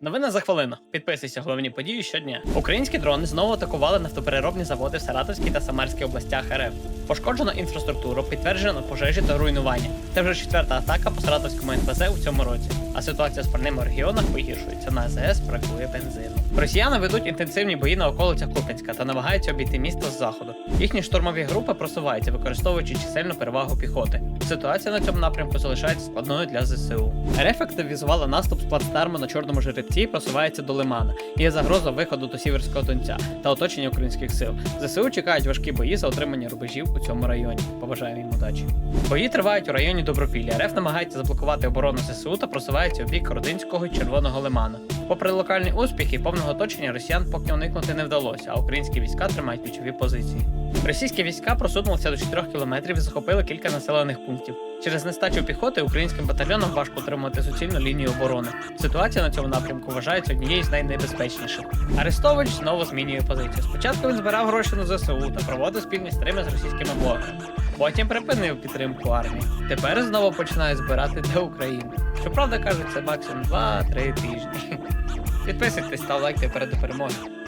Новина за хвилину. Підписуйся головні події щодня. Українські дрони знову атакували нафтопереробні заводи в Саратовській та Самарській областях РФ. Пошкоджено інфраструктуру, підтверджено пожежі та руйнування. Це вже четверта атака по Саратовському НПЗ у цьому році. А ситуація з пальним у регіонах погіршується. На АЗС бракує бензину. Росіяни ведуть інтенсивні бої на околицях Куп'янська та намагаються обійти місто з заходу. Їхні штурмові групи просуваються, використовуючи чисельну перевагу піхоти. Ситуація на цьому напрямку залишається складною для ЗСУ. РФ активізувала наступ з плацдарму на чорному жеребці і просувається до Лимана. Є загроза виходу до Сіверського Донця та оточення українських сил. ЗСУ чекають важкі бої за отримання рубежів у цьому районі. Побажаю їм удачі. Бої тривають у районі Добропілля. РФ намагається заблокувати оборону ЗСУ та просувається у бік Родинського і Червоного лиману. Попри локальні успіхи, повного оточення росіян поки уникнути не вдалося, а українські війська тримають ключові позиції. Російські війська просунулися до 4 кілометрів і захопили кілька населених пунктів. Через нестачу піхоти українським батальйонам важко утримувати суцільну лінію оборони. Ситуація на цьому напрямку вважається однією з найнебезпечніших. Арестович знову змінює позицію. Спочатку він збирав гроші на ЗСУ та проводив спільні стрими з російськими блогерами. Потім припинив підтримку армії. Тепер знову починає збирати для України. Щоправда, кажуть, це максимум 2-3 тижні. Підписуйтесь, став лайк та перед перемоги.